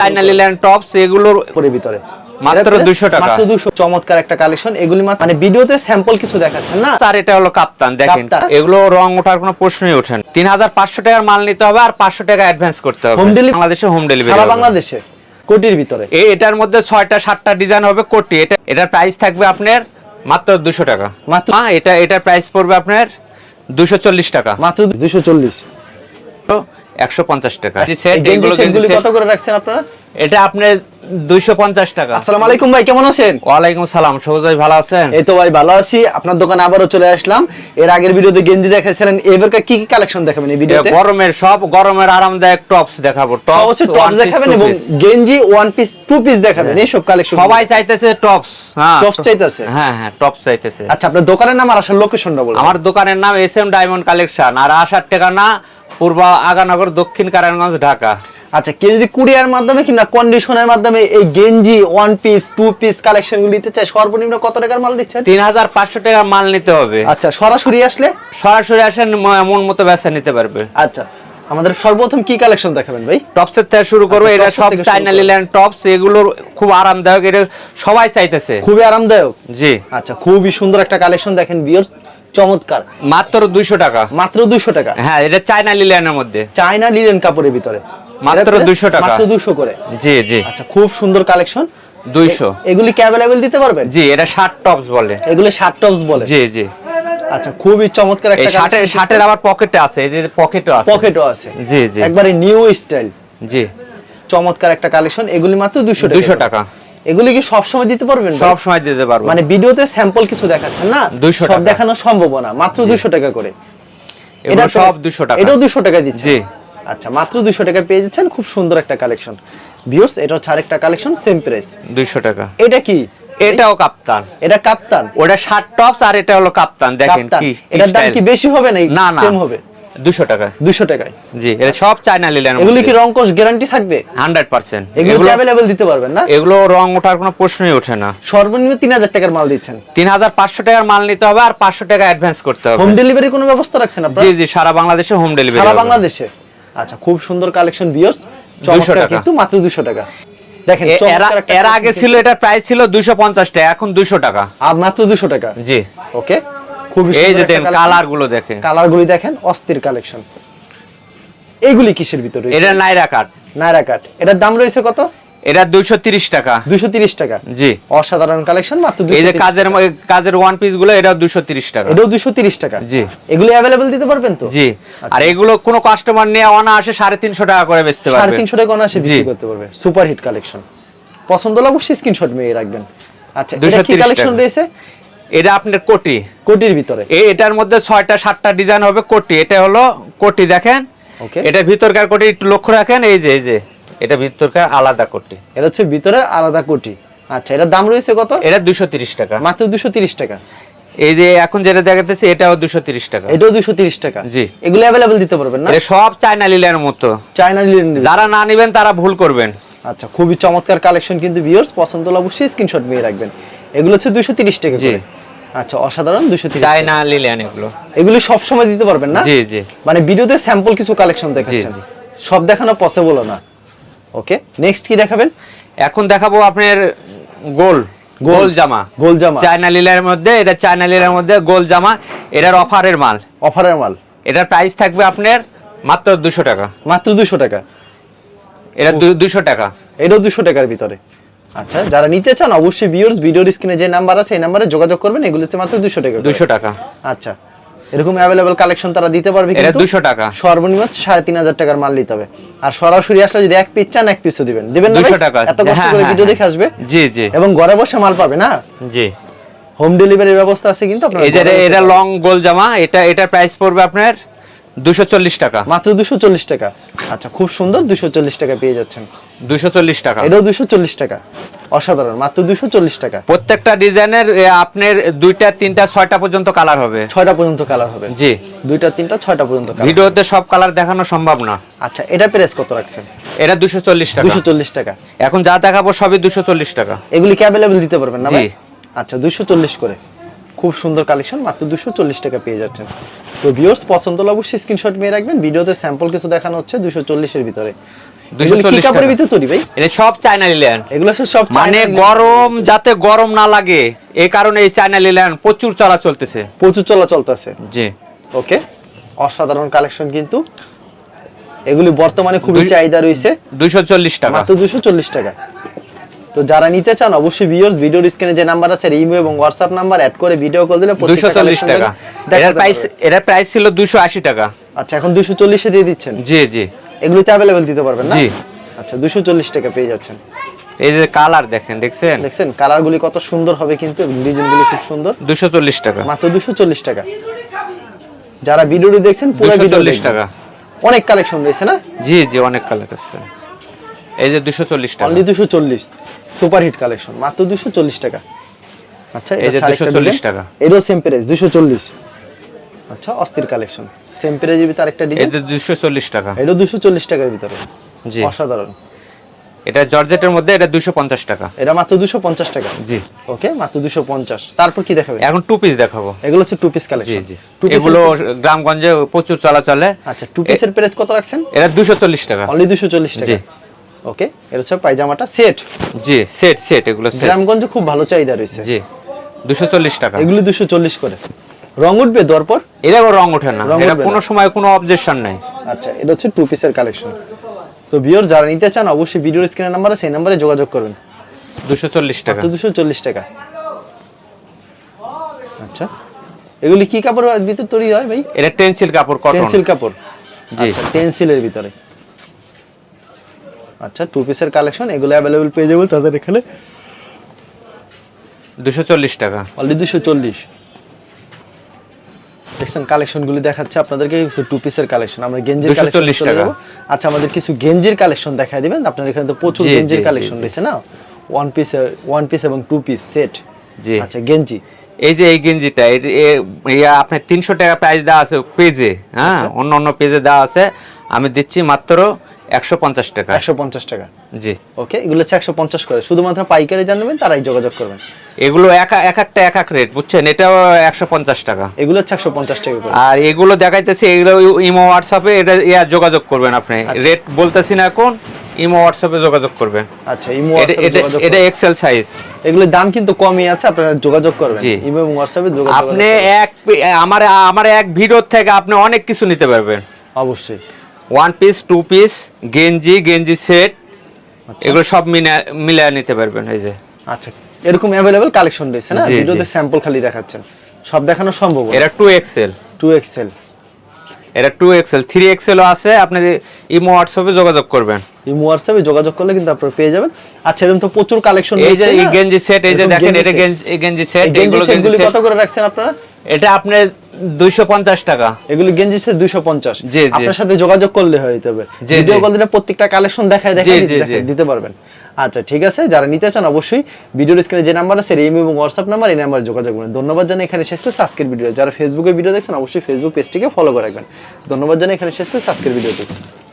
Finally tops এগুলোর ভিতরে। মাত্র 200 টাকা। মাত্র 200 চমৎকার একটা কালেকশন এগুলি মানে ভিডিওতে স্যাম্পল কিছু দেখাচ্ছেন না? আর এটা হলো কাপ্তান দেখেন। এগুলো রং ওঠার কোনো প্রশ্নই ওঠে না। তিন হাজার পাঁচশো টাকার মাল নিতে হবে আর পাঁচশো টাকা অ্যাডভান্স করতে হবে। Home delivery? বাংলাদেশে হোম ডেলিভারি সারা বাংলাদেশে কোটির ভিতরে। এই এটার মধ্যে ছয়টা সাতটা ডিজাইন হবে কোটি। এটা এটার প্রাইস থাকবে আপনার মাত্র দুশো টাকা। মাত্র হ্যাঁ এটা এটার প্রাইস পড়বে আপনার দুশো চল্লিশ টাকা। মাত্র 240 একশো পঞ্চাশ টাকা। এই সেট কত করে রাখছেন আপনারা? এটা আপনার দুইশো পঞ্চাশ টাকা। আসসালামু আলাইকুম ভাই কেমন আছেন? ওয়ালাইকুম সালাম সবুজ ভাই ভালো আছেন? এই তো ভাই ভালো আছি। আপনার দোকানে আবারও চলে আসলাম। এর আগের ভিডিওতে গেঞ্জি দেখাইছিলেন এবারকার কি কি কালেকশন দেখাবেন এই ভিডিওতে? গরমের সব গরমের আরামদায়ক টপস দেখাবো। হচ্ছে টপস দেখাবেন এবং গেঞ্জি ওয়ান পিস টু পিস দেখাবেন এই সব কালেকশন। সবাই চাইতেছে টপস হ্যাঁ Tops চাইতেছে? হ্যাঁ হ্যাঁ টপস চাইতেছে। আচ্ছা আপনার দোকানের নাম আর আসার লোকেশনটা বলুন। আমার দোকানের নাম এস এম ডায়মন্ড কালেকশন আর আসার ঠিকানা পূর্ব আগানগর দক্ষিণ কারায়ণগঞ্জ ঢাকা। আচ্ছা কেউ যদি কুরিয়ার মাধ্যমে কিংবা কন্ডিশনের মাধ্যমে এই গেঞ্জি ওয়ান পিস টু পিস কালেকশনগুলো নিতে চায় সর্বনিম্ন কত টাকার মাল দিচ্ছেন? তিন হাজার পাঁচশো টাকা মাল নিতে হবে। আচ্ছা সরাসরি আসলে? সরাসরি আসেন ম- মন মতো বেচা নিতে পারবে। আচ্ছা আমাদের সর্বপ্রথম কি কালেকশন দেখাবেন ভাই? টপসের থেকে শুরু করব আচ্ছা, এটা সব চাইনা লিল্যান্ড টপস এগুলোর খুব আরামদায়ক এটা সবাই চাইতেছে। খুবই আরামদায়ক? জি। আচ্ছা খুবই সুন্দর একটা কালেকশন দেখেন বিয়র চমৎকার। মাত্র দুইশো টাকা। মাত্র দুইশো টাকা? হ্যাঁ এটা চাইনা লিল্যান্ডের মধ্যে। চাইনা লিলেন কাপড়ের ভিতরে। মাত্র 200 টাকা। মাত্র দুশো করে? জি জি। আচ্ছা খুব সুন্দর কালেকশন। দুইশো। এগুলি কি অ্যাভেলেবেল দিতে পারবেন? জি এটা শার্ট টপস বলে। এগুলি শার্ট টপস বলে? জি জি। আচ্ছা খুবই চমৎকার একটা শার্টের শার্টের আবার পকেটে আছে এই যে পকেটও আছে। পকেটও আছে। জি জি। একবারে নিউ স্টাইল। জি। চমৎকার একটা কালেকশন। এগুলি মাত্র দুশো দুইশো টাকা। এগুলি কি সব সময় দিতে পারবেন? সব সময় দিতে পারব। মানে ভিডিওতে স্যাম্পল কিছু দেখাচ্ছেন না? 200 সব টাকা। দেখানো সম্ভব না। মাত্র দুশো টাকা করে। এটা সব দুশো টাকা। এটাও দুশো টাকা দিচ্ছে। জি। আচ্ছা মাত্র দুশো টাকা পেয়ে যাচ্ছেন খুব সুন্দর একটা কালেকশন। ভিউস এটা হচ্ছে আরেকটা কালেকশন সেম প্রাইস দুইশো টাকা। এটা কি? এটাও কাপ্তান। এটা কাপ্তান? ওটা শার্ট টপস আর এটা হলো কাপ্তান দেখেন কি এটার দাম কি বেশি হবে না না না। সেম হবে? দুশো টাকা দুশো টাকায়। জি এটা সব চায়না লিলেন এগুলি কি রংকশ গ্যারান্টি থাকবে? Hundred percent. এগুলো কি অ্যাভেলেবেল দিতে পারবেন না? এগুলো রং ওঠার কোনো প্রশ্নই ওঠে না। সর্বনিম্ন তিন হাজার টাকার মাল দিচ্ছেন। তিন হাজার পাঁচশো টাকার মাল নিতে হবে আর পাঁচশো টাকা অ্যাডভান্স করতে হবে। হোম ডেলিভারি কোনো ব্যবস্থা রাখছেন আপনারা? জি জি সারা বাংলাদেশে হোম ডেলিভারি সারা বাংলাদেশে? আচ্ছা খুব সুন্দর কালেকশন 200 টাকা। কিন্তু মাত্র 200 টাকা। দেখেন এর চমৎকার আগে ছিল এটার প্রাইস ছিল দুইশো পঞ্চাশ টাকা এখন দুইশো টাকা। আর মাত্র 200 টাকা। জি। ওকে খুব এই যে দেখেন কালারগুলো দেখেন। কালার গুলি দেখেন অস্থির কালেকশন এইগুলি কিসের ভিতরে এটা নাইরা কাট নাইরা কাট এটার দাম রয়েছে কত? এটা দুইশো তিরিশ টাকা। 230 টাকা। জি। অসাধারণ কালেকশন মাত্র এই যে কাজের কাজের ওয়ান পিসগুলো এটা দুইশো তিরিশ টাকা। এটাও 230 টাকা। জি। এগুলি অ্যাভেলেবেল দিতে পারবেন তো? জি। আর এগুলো কোনো কাস্টমার নিয়ে অনা আসে সাড়ে তিনশো টাকা করে বেচতে পারবে। তিনশো টাকা অনায়াসে বিক্রি করতে পারবে। সুপার হিট কালেকশন পছন্দ হলে অবশ্যই স্ক্রিনশট মেয়ে রাখবেন। আচ্ছা এটা 230 কি কালেকশন রয়েছে? এটা আপনার কোটি। কোটির ভিতরে। এই এটার মধ্যে ছয়টা সাতটা ডিজাইন হবে কোটি। এটা হলো কোটি দেখেন। ওকে এটা ভিতরকার কোটি একটু লক্ষ্য রাখেন এই যে এই যে। এটা ভিতরকার আলাদা কোটি। এটা হচ্ছে ভিতরে আলাদা কোটি। আচ্ছা এটার দাম রয়েছে কত? এটা দুশো টাকা। মাত্র দুশো টাকা। এই যে এখন যেটা দেখাতেছি এটাও দুশো তিরিশ টাকা। এটাও দুশো তিরিশ টাকা। জি। এগুলো অ্যাভেলেবেল দিতে পারবেন না? সব চায়না লিলের মতো। চায়না লিলেন যারা না নিবেন তারা ভুল করবেন। আচ্ছা খুবই চমৎকার কালেকশন কিন্তু ভিউয়ার্স পছন্দ হলে অবশ্যই স্ক্রিনশট নিয়ে রাখবেন। এগুলো হচ্ছে দুশো তিরিশ টাকা জি। করে। আচ্ছা অসাধারণ দুশো তিরিশ চায়না লিলিয়ান এগুলো। এগুলো সব সময় দিতে পারবেন না? জি জি। মানে ভিডিওতে স্যাম্পল কিছু কালেকশন দেখাচ্ছেন। সব দেখানো পসিবল না। ওকে নেক্সট কি দেখাবেন? এখন দেখাবো আপনার গোল গোল। জামা। গোল জামা। চায়না লিলের মধ্যে এটা চায়না লিলের মধ্যে গোল জামা এটার অফারের মাল। অফারের মাল। এটার প্রাইস থাকবে আপনার মাত্র দুশো টাকা। মাত্র দুশো টাকা। এটা দুশো টাকা। এটাও দুশো টাকার ভিতরে। আচ্ছা যারা নিতে চান অবশ্যই ভিউয়ার্স ভিডিওর স্ক্রিনে যে নাম্বার আছে এই নাম্বারে যোগাযোগ করবেন এগুলো হচ্ছে মাত্র দুশো টাকা। দুশো টাকা। আচ্ছা। এরকম অ্যাভেলেবল কালেকশন তারা দিতে পারবে কিন্তু দুশো টাকা। সর্বনিম্ন সাড়ে তিন হাজার টাকার মাল নিতে হবে। আর সরাসরি আসলে যদি এক পিস চান এক পিসও দিবেন। দিবেন না ভাই? দুশো টাকা এত কষ্ট হ্যাঁ, করে হ্যাঁ, ভিডিও হ্যাঁ। দেখে আসবে। জি জি। এবং ঘরে বসে মাল পাবে না? জি। হোম ডেলিভারির ব্যবস্থা আছে কিন্তু আপনারা এই যে এটা লং গোল জামা এটা এটা প্রাইস পড়বে আপনার দুশো চল্লিশ টাকা মাত্র দুশো চল্লিশ টাকা আচ্ছা খুব সুন্দর দুশো চল্লিশ টাকা পেয়ে যাচ্ছেন দুশো চল্লিশ টাকা এটাও দুশো চল্লিশ টাকা অসাধারণ মাত্র দুশো চল্লিশ টাকা প্রত্যেকটা ডিজাইনের আপনার দুইটা তিনটা ছয়টা পর্যন্ত কালার হবে ছয়টা পর্যন্ত কালার হবে জি দুইটা তিনটা ছয়টা পর্যন্ত কালার ভিডিওতে সব কালার দেখানো সম্ভব না আচ্ছা এটা প্রাইস কত রাখছেন এটা দুশো চল্লিশ টাকা দুশো চল্লিশ টাকা এখন যা দেখাবো সবই দুশো চল্লিশ টাকা এগুলি কি অ্যাভেলেবেল দিতে পারবেন না জি। ভাই আচ্ছা দুশো চল্লিশ করে খুব সুন্দর কালেকশন মাত্র দুশো চল্লিশ টাকা পেয়ে যাচ্ছেন। তো ভিউয়ার্স পছন্দ হলে অবশ্যই স্ক্রিনশট নিয়ে রাখবেন ভিডিওতে স্যাম্পল কিছু দেখানো হচ্ছে দুশো চল্লিশের ভিতরে। দুইশো সব চায়না এগুলো সব মানে গরম যাতে গরম না লাগে। এই কারণে এই চায়না প্রচুর চলা চলতেছে। প্রচুর চলা চলতেছে। জি। ওকে অসাধারণ কালেকশন কিন্তু। এগুলি বর্তমানে খুবই চাহিদা রয়েছে। দুইশো চল্লিশ টাকা। মাত্র দুশো চল্লিশ টাকা। তো যারা নিতে চান অবশ্যই ভিউয়ার্স ভিডিওর স্ক্রিনে যে নাম্বার আছে ইমো এবং হোয়াটসঅ্যাপ নাম্বার অ্যাড করে ভিডিও কল দিলে দুইশো প্রত্যেকটা চল্লিশ collection টাকা। দেখাতে এটার প্রাইস। এটার প্রাইস ছিল দুইশো আশি টাকা। আচ্ছা এখন দুশো চল্লিশে দিয়ে দিচ্ছেন? জি জি। এগুলিতে অ্যাভেলেবেল দিতে পারবেন না? জি। আচ্ছা দুশো চল্লিশ টাকা পেয়ে যাচ্ছেন। এই যে কালার দেখেন দেখছেন? দেখছেন? কালারগুলি কত সুন্দর হবে কিন্তু ডিজাইনগুলি খুব সুন্দর। দুশো চল্লিশ টাকা। মাত্র দুশো চল্লিশ টাকা। যারা ভিডিওটি দেখছেন পুরো ভিডিও চল্লিশ টাকা। অনেক কালেকশন রয়েছে না? জি জি অনেক আছে। এই যে দুশো চল্লিশ টাকা। অনলি দুশো চল্লিশ। সুপার হিট কালেকশন মাত্র দুশো চল্লিশ টাকা। আচ্ছা এই যে এটা আরেকটা 240 টাকা। এটাও সেম প্রাইস দুশো চল্লিশ। আচ্ছা অস্থির কালেকশন সেম প্রাইজের ভিতরে আরেকটা ডিজাইন টাকা। টাকার ভিতরে। জি। অসাধারণ। এটা জর্জেটের মধ্যে এটা দুশো পঞ্চাশ টাকা। এটা মাত্র দুশো পঞ্চাশ টাকা। জি। ওকে মাত্র দুশো পঞ্চাশ। তারপর কি দেখাবে এখন টু পিস দেখাবো। এগুলো হচ্ছে টু পিস জি কালেকশন জি এগুলো গ্রামগঞ্জে প্রচুর চলাচলে। আচ্ছা টু পিসের প্রাইস কত রাখছেন? এটা দুশো চল্লিশ টাকা। অনলি দুশো চল্লিশ টাকা। জি। ওকে এটা হচ্ছে পায়জামাটা সেট জি সেট সেট এগুলো সেট গ্রামগঞ্জে খুব ভালো চাহিদা রয়েছে। জি দুশো চল্লিশ টাকা। এগুলি দুশো চল্লিশ করে। রং উঠবে দেওয়ার পর? এটা রং ওঠে না। এটা কোনো সময় কোনো অবজেকশন নাই। আচ্ছা এটা হচ্ছে টু পিসের কালেকশন তো ভিউয়ার যারা নিতে চান অবশ্যই ভিডিওর স্ক্রিনের নাম্বারে সেই নাম্বারে যোগাযোগ করবেন। দুশো চল্লিশ টাকা। তো দুশো চল্লিশ টাকা। আচ্ছা এগুলি কি কাপড়ের ভিতর তৈরি হয় ভাই? এটা টেন্সিল কাপড় কটন টেন্সিল কাপড়। জি। আচ্ছা টেন্সিলের ভিতরে। আচ্ছা টু পিসের কালেকশন এগুলো অ্যাভেলেবল পেয়ে তাদের এখানে। দুশো চল্লিশ টাকা। অলরেডি দুশো চল্লিশ। দেখছেন কালেকশন দেখাচ্ছে আপনাদেরকে কিছু টু পিসের কালেকশন আমরা গেঞ্জির কালেকশন টাকা। আচ্ছা আমাদের কিছু গেঞ্জির কালেকশন দেখাই দিবেন আপনার এখানে তো প্রচুর গেঞ্জির কালেকশন জি, জি। রয়েছে না? ওয়ান পিস ওয়ান পিস এবং টু পিস সেট জি। আচ্ছা গেঞ্জি। এই যে এই গেঞ্জিটা আপনার তিনশো টাকা প্রাইস দেওয়া আছে পেজে হ্যাঁ? আচ্ছা। অন্য অন্য পেজে দেওয়া আছে। আমি দিচ্ছি মাত্র একশো পঞ্চাশ টাকা। একশো পঞ্চাশ টাকা। জি। ওকে এগুলো হচ্ছে একশো পঞ্চাশ করে। শুধুমাত্র পাইকারি জানবেন তারাই যোগাযোগ করবেন। এগুলো এক এক একটা এক এক রেট বুঝছেন? এটাও একশো পঞ্চাশ টাকা। এগুলো হচ্ছে একশো পঞ্চাশ টাকা করে। আর এগুলো দেখাইতেছি এগুলো ইমো হোয়াটসঅ্যাপে এটা ইয়া যোগাযোগ করবেন আপনি। আচ্ছা। রেট বলতেছি না এখন ইমো হোয়াটসঅ্যাপে যোগাযোগ করবেন। আচ্ছা ইমো এটা। এক্সেল সাইজ এগুলোর দাম কিন্তু কমই আছে আপনারা যোগাযোগ করবেন। ইমো এবং হোয়াটসঅ্যাপে যোগাযোগ আপনি এক আমার আমার এক ভিডিওর থেকে আপনি অনেক কিছু নিতে পারবেন। অবশ্যই। ওয়ান পিস টু পিস গেঞ্জি গেঞ্জি সেট আচ্ছা। এগুলো সব মিলে নিতে পারবেন এই যে। আচ্ছা এরকম অ্যাভেলেবল কালেকশন রয়েছে না? ভিডিওতে স্যাম্পল খালি দেখাচ্ছেন। সব দেখানো সম্ভব এরা টু এক্সেল টু এক্সেল এরা টু এক্সেল থ্রি এক্সেলও আছে আপনি ইমো হোয়াটসঅ্যাপে যোগাযোগ করবেন। ইমো হোয়াটসঅ্যাপে যোগাযোগ করলে কিন্তু আপনার পেয়ে যাবেন। আচ্ছা এরকম তো প্রচুর কালেকশন হ্যাঁ এই যে গেঞ্জি সেট এই যে দেখেন এটা গেঞ্জি গেঞ্জি সেট এগুলো কত করে রাখছেন আপনারা? এটা আপনার 250 টাকা। গেঞ্জি সেট 250 জি আপনার সাথে যোগাযোগ করলে হয়ে যাবে। ভিডিও কল দিলে প্রত্যেকটা কালেকশন দেখায় দেখায় দিতে পারবেন। আচ্ছা ঠিক আছে যারা নিতে চান অবশ্যই ভিডিও স্ক্রিনে যে নাম্বার আছে রিম এবং হোয়াটসঅ্যাপ নাম্বার এই নাম্বারে যোগাযোগ করুন। ধন্যবাদ জানাই এখানে শেষ করে ভিডিও যারা ফেসবুকে ভিডিও দেখছেন অবশ্যই ফেসবুক পেজটিকে ফলো করে রাখবেন। ধন্যবাদ জানাই এখানে শেষ করে ভিডিও দেখুন